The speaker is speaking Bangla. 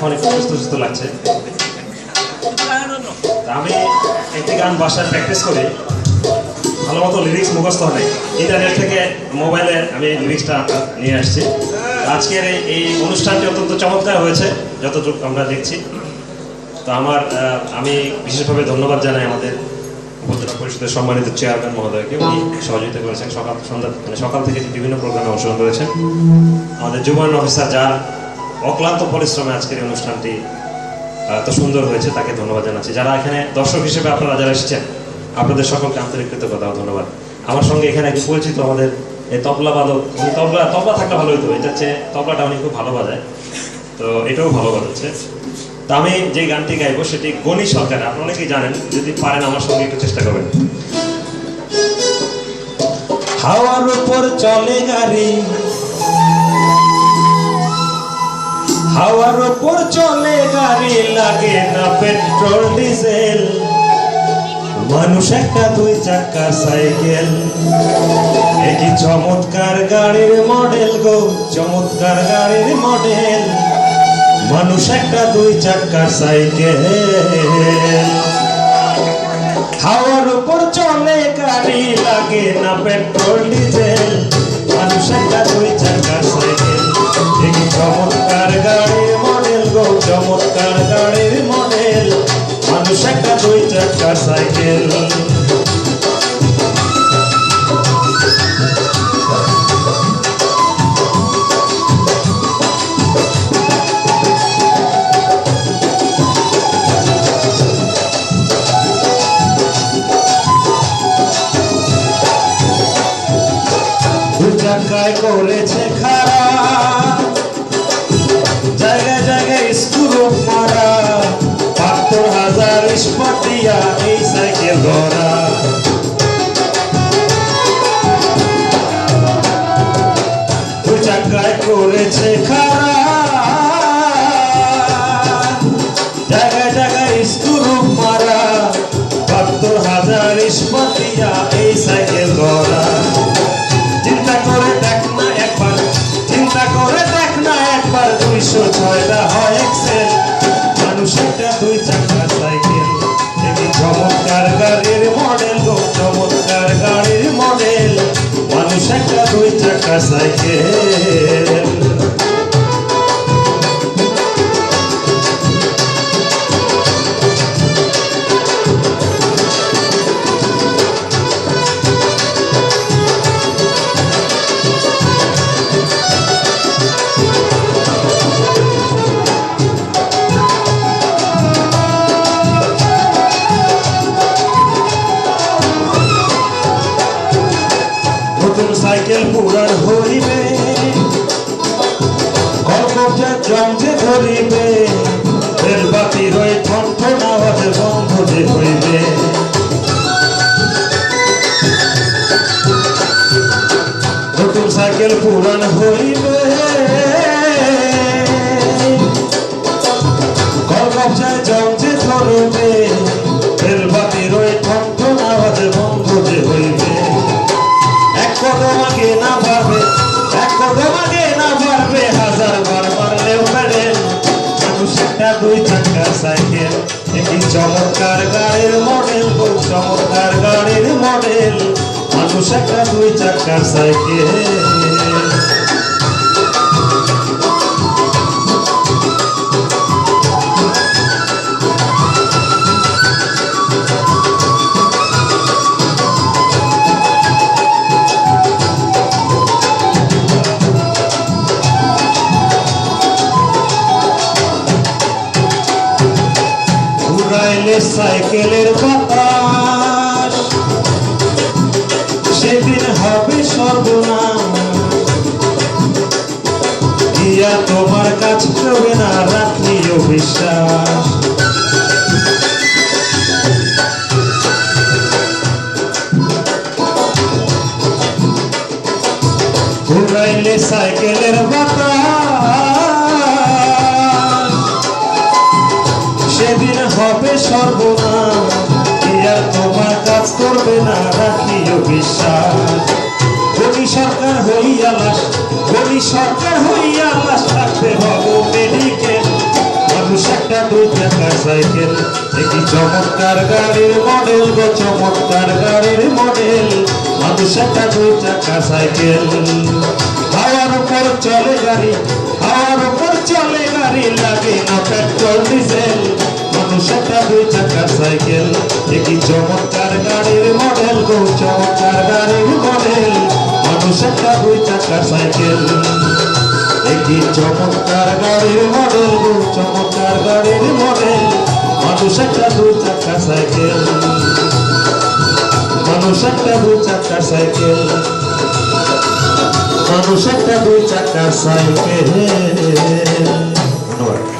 এখন একটু সুস্থ সুস্থ লাগছে। আমি একটি গান বাসায় প্র্যাকটিস করি। ভালো মতো লিরিক্স মুখস্থ হয় ইন্টারনেট থেকে মোবাইলে আমি লিরিক্সটা নিয়ে আসছি। আজকের এই- অনুষ্ঠানটি অত্যন্ত চমৎকার হয়েছে যতটুকু আমরা দেখছি। তো আমার আমি বিশেষভাবে ধন্যবাদ জানাই আমাদের উপজেলা পরিষদের সম্মানিত চেয়ারম্যান মহোদয়কে। উনি সহযোগিতা করেছেন। সকাল সন্ধ্যা মানে সকাল থেকে বিভিন্ন প্রোগ্রামে অংশগ্রহণ করেছেন। আমাদের যুবান অফিসার যার অক্লান্ত পরিশ্রমে আজকের এই অনুষ্ঠানটি এত সুন্দর হয়েছে, তাকে ধন্যবাদ জানাচ্ছি। যারা এখানে দর্শক হিসেবে আপনারা যারা এসেছেন, আপনাদের সকলকে আন্তরিক কৃতজ্ঞতা ধন্যবাদ। আমার সঙ্গে এখানে একজন পরিচিত আমাদের এই তবলা বাদক, উনি তবলা তবলা থাকলে ভালো হতো এটা হচ্ছে তবলাটা উনি খুব ভালো বাজায়। তো এটাও ভালো বাজাচ্ছে। তো আমি যে গানটি গাইবো, সেটি গণি সরকার আপনারা অনেকেই জানেন, যদি পারেন আমার সঙ্গে একটু চেষ্টা করবেন। হাওয়ার উপর চলে গাড়ি হাওয়ার উপর চলে গাড়ি লাগে না পেট্রোল, ডিজেল। মানুষ একটা দুই চাকা সাইকেল। একই চমৎকার গাড়ির মডেল গো, চমৎকার গাড়ির মডেল। মানুষ একটা দুই চাকা সাইকেল। হাওয়ার উপর চলে গাড়ি লাগে না পেট্রোল, ডিজেল। দুই চাকার সাইকেল দু চাকায় করেছে খারাপ। জায়গায় জায়গায় স্ক্রু মারা হাজার স্পটিয়া এই সাইকেল ধরা দু চাকায় করেছে খারাপ জায়গায় জায়গায় স্ক্রু মারা বাহাত্তর হাজার স্পটিয়া এই সাইকেল ধরা চিন্তা করে দেখ না একবার চিন্তা করে দেখ না একবার দুইশো ছয়টা হয় একটা নতুন সাইকেল পুরার হইবে কর্কটের যন্ত্রে ধরিবে রেলবাতি রয়ে ঠন আওয়াজে বন্ধ যে হইবে। নতুন সাইকেল পুরান হইবে। কর্কটের যন্ত্রে ধরিবে রেলবাতি দুই চাকা সাইকেল। একটি চমৎকার গাড়ির মডেল খুব চমৎকার গাড়ির মডেল মানুষ একটা দুই চাকার সাইকেল। সাইকেলের বাতাস। সেদিন হবে সর্বনাশ। ইয়া তোমার কাছ হবে না রাখিও বিশ্বাস সাইকেলের বাতাস। সর্বনাশ। আর তোমার কাজ করবে না রাখিও বিশ্বাস গণি সরকার হইয়া লাশ গণি সরকার হইয়া লাশ থাকতে হব মানুষ একটা দুই চাকার সাইকেল একই চমৎকার গাড়ির মডেল গো, চমৎকার গাড়ির মডেল। মানুষ একটা দুই চাকার সাইকেল। হাওয়ার উপর চলে গাড়ি, হাওয়ার উপর চলে গাড়ি, লাগে না পেট্রোল ডিজেল। একটা দুই চাকার সাইকেল একই চমৎকার গাড়ির মডেল, গো চমৎকার গাড়ির মডেল। মানুষ একটা দুই চাকার সাইকেল একই চমৎকার গাড়ির মডেল, গো চমৎকার গাড়ির মডেল। মানুষ একটা দুই চাকা সাইকেল, মানুষ একটা দুই চাকা সাইকেল, মানুষ একটা দুই চাকা সাইকেল। ধন্যবাদ।